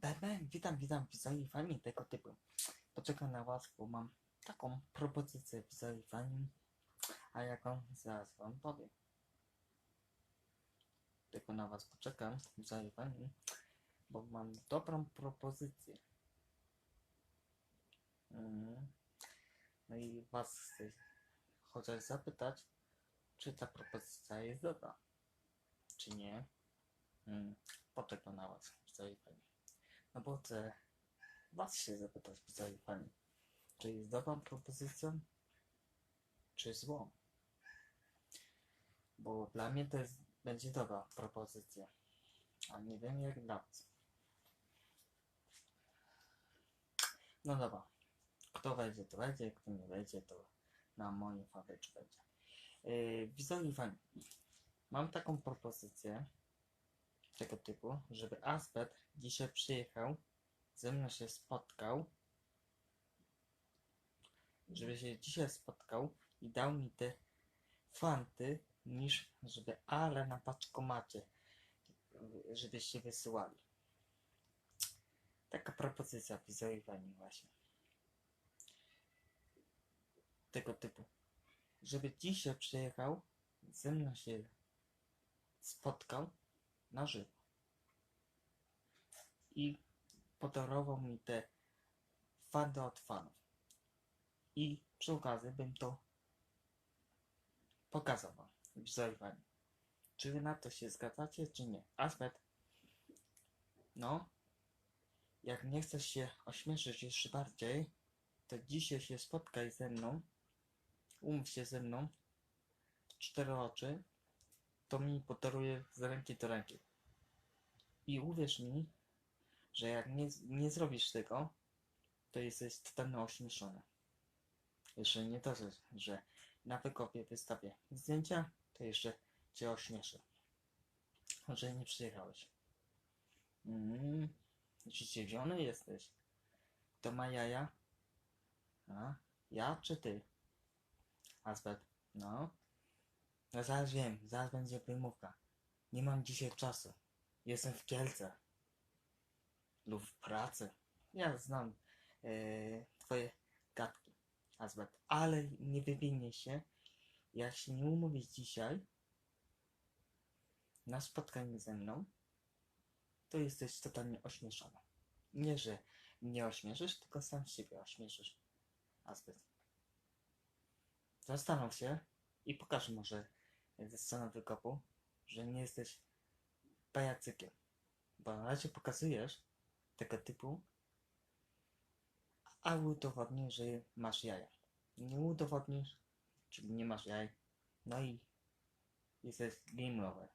Dałem, witam, witam widzowie i fani tego typu. Poczekam na was, bo mam taką propozycję widzowie i fani, a jaką zaraz wam powiem. Tylko na was poczekam, widzowie i fani, bo mam dobrą propozycję. Mm. No i was chcę chociaż zapytać, czy ta propozycja jest dobra, czy nie. Mm. Poczekam na was, widzowie i fani. No bo chcę was się zapytać, widzowie pani, czy jest dobrą propozycją, czy złą? Bo dla mnie to jest, będzie dobra propozycja, a nie wiem jak dla was. No dobra, kto wejdzie, to wejdzie, kto nie wejdzie, to na moim fabryce będzie. Yy, widzowie mam taką propozycję, tego typu, żeby Aspet dzisiaj przyjechał, ze mną się spotkał, żeby się dzisiaj spotkał i dał mi te fanty, niż żeby ale na paczkomacie, żebyście wysyłali. Taka propozycja wizualizowania właśnie. Tego typu. Żeby dzisiaj przyjechał, ze mną się spotkał na żywo. I podarował mi te fanty od fanów. I przy okazji bym to pokazał wam wizualizowanie. Czy wy na to się zgadzacie, czy nie? Aspet. No. Jak nie chcesz się ośmieszyć jeszcze bardziej, to dzisiaj się spotkaj ze mną. Umów się ze mną. Cztery oczy to mi podaruje z ręki do ręki. I uwierz mi, że jak nie, nie zrobisz tego, to jesteś totalnie ośmieszony. Jeszcze nie to, że, że na wykopie wystawię zdjęcia, to jeszcze cię ośmieszę. Że nie przyjechałeś. Mm, zdziwiony jesteś. Kto ma jaja? A? Ja czy ty? Azbet. No. No zaraz wiem, zaraz będzie wymówka. Nie mam dzisiaj czasu. Jestem w Kielce. Lub w pracy. Ja znam e, twoje gadki, Azbet. Ale nie wywinie się, jak się nie umówisz dzisiaj na spotkanie ze mną, to jesteś totalnie ośmieszony. Nie, że mnie ośmieszysz, tylko sam siebie ośmieszysz. Azbet. Zastanów się i pokaż może ze sceny wykopu, że nie jesteś pajacykiem. Bo na razie pokazujesz tego typu, a udowodnisz, że masz jaja. Nie udowodnisz, czyli nie masz jaj. No i jesteś game over,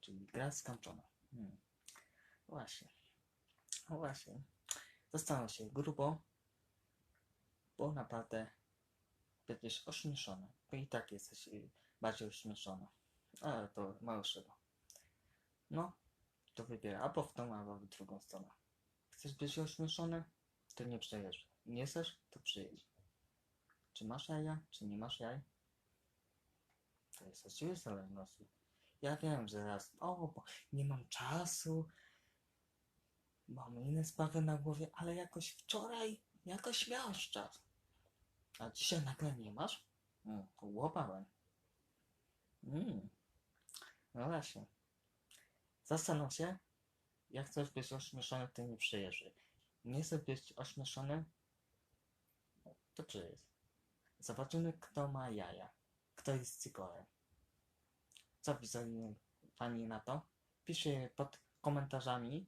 czyli gra skończona. Hmm. Właśnie. No właśnie. Zastanów się grubo, bo naprawdę będziesz ośmieszony. Bo i tak jesteś y, bardziej ośmieszony. Ale to małszego. No, to wybiera albo w tą, albo w drugą stronę. Chcesz być ośmieszony? To nie przejeżdżaj. Nie chcesz? To przyjedź. Czy masz jaja, czy nie masz jaj? To jest od ciebie zależności. Ja wiem, że raz, o, bo nie mam czasu, mam inne sprawy na głowie, ale jakoś wczoraj, jakoś miałeś czas. A dzisiaj nagle nie masz? Mm, łopałem. Mm. No właśnie. Zastanów się, jak chcesz być ośmieszony, to nie przyjeżdżaj. Nie chcesz być ośmieszony, to przyjedź. Zobaczymy, kto ma jaja. Kto jest cykorem. Co widzą pani na to? Piszcie pod komentarzami,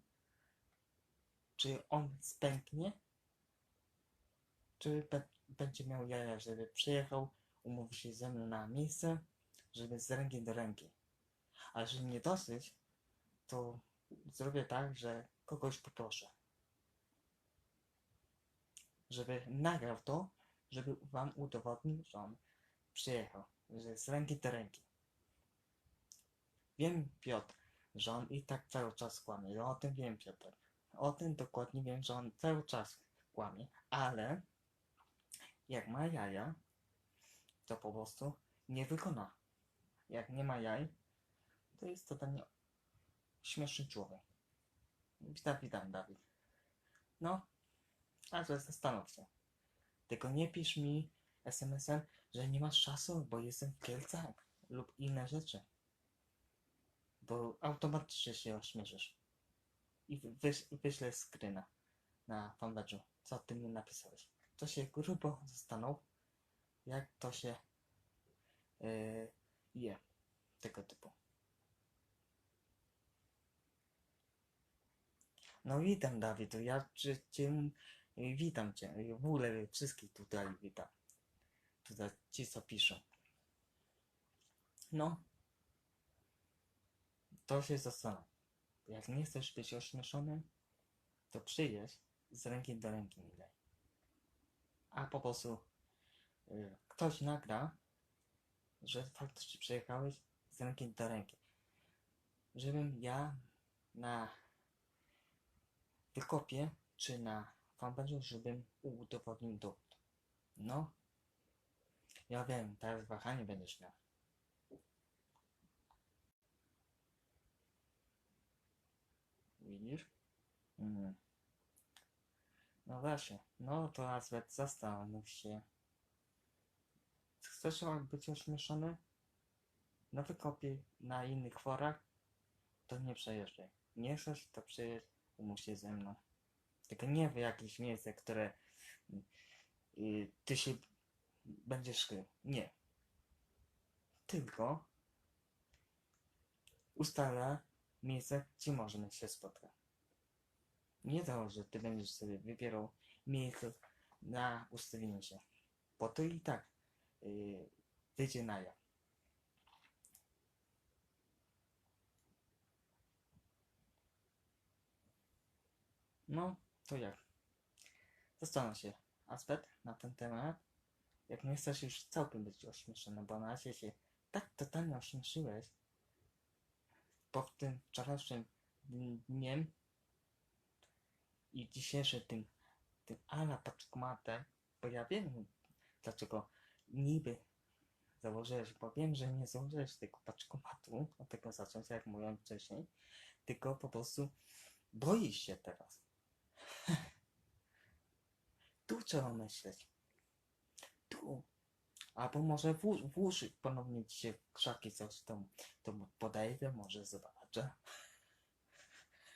czy on spęknie, czy będzie miał jaja, żeby przyjechał, umówił się ze mną na miejsce, żeby z ręki do ręki. A jeżeli nie dosyć, to zrobię tak, że kogoś poproszę. Żeby nagrał to, żeby wam udowodnił, że on przyjechał, że z ręki do ręki. Wiem, Piotr, że on i tak cały czas kłamie. Ja o tym wiem, Piotr. O tym dokładnie wiem, że on cały czas kłamie, ale jak ma jaja, to po prostu nie wykona. Jak nie ma jaj, to jest totalnie śmieszny człowiek. Witam, witam, Dawid. No, także zastanów się. Tylko nie pisz mi SMS-em, że nie masz czasu, bo jestem w Kielcach lub inne rzeczy. Bo automatycznie się ośmieszysz. I wy- wyś, wyślę screena na fanpage'u, co ty mi napisałeś. To się grubo zastanów, jak to się yy, je. Tego typu. No witam Dawidu, ja cię, cię witam cię, w ogóle wszystkich tutaj witam. Tutaj ci co piszą. No. To się zastanów. Jak nie chcesz być ośmieszony, to przyjedź z ręki do ręki mi daj. A po prostu y, ktoś nagra, że faktycznie przyjechałeś z ręki do ręki. Żebym ja na wykopie czy na fanpage'u, żebym udowodnił dowód. No. Ja wiem, teraz wahanie będziesz miał. Widzisz? Mm. No właśnie. No to Azbet, zastanów się. Chcesz być ośmieszony? Na wykopie, na innych forach? To nie przejeżdżaj. Nie chcesz, to przejedź, umów się ze mną. Tylko nie w jakieś miejsce, które y, ty się będziesz krył. Nie. Tylko ustala miejsce, gdzie możemy się spotkać. Nie to, że ty będziesz sobie wybierał miejsce na ustawienie się. Bo to i tak y, wyjdzie na jaw. No, to jak? Zastanów się, Aspet, na ten temat. Jak nie chcesz już całkiem być ośmieszony, bo na razie się tak totalnie ośmieszyłeś, po tym wczorajszym dniem i dzisiejszym tym, tym ala paczkomatem, bo ja wiem, dlaczego niby założyłeś, bo wiem, że nie założyłeś tego paczkomatu, od tego zacząć, jak mówiłem wcześniej, tylko po prostu boisz się teraz. tu trzeba myśleć. Tu. Albo może włóż, ponownie ci się krzaki coś, to, to podejdę, może zobaczę.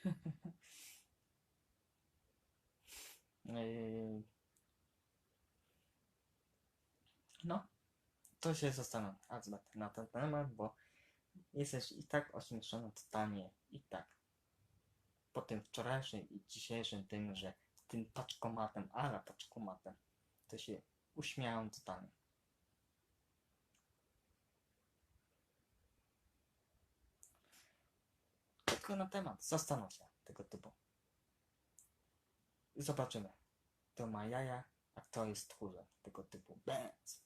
Yy. No, to się zastanów, Azbet, na ten temat, bo jesteś i tak ośmieszony totalnie, i tak. Po tym wczorajszym i dzisiejszym tym, że tym paczkomatem, ale paczkomatem, to się uśmiałem totalnie. Tylko na temat, zastanów się tego typu. Zobaczymy. To ma jaja, a to jest tchórze tego typu. Bęc.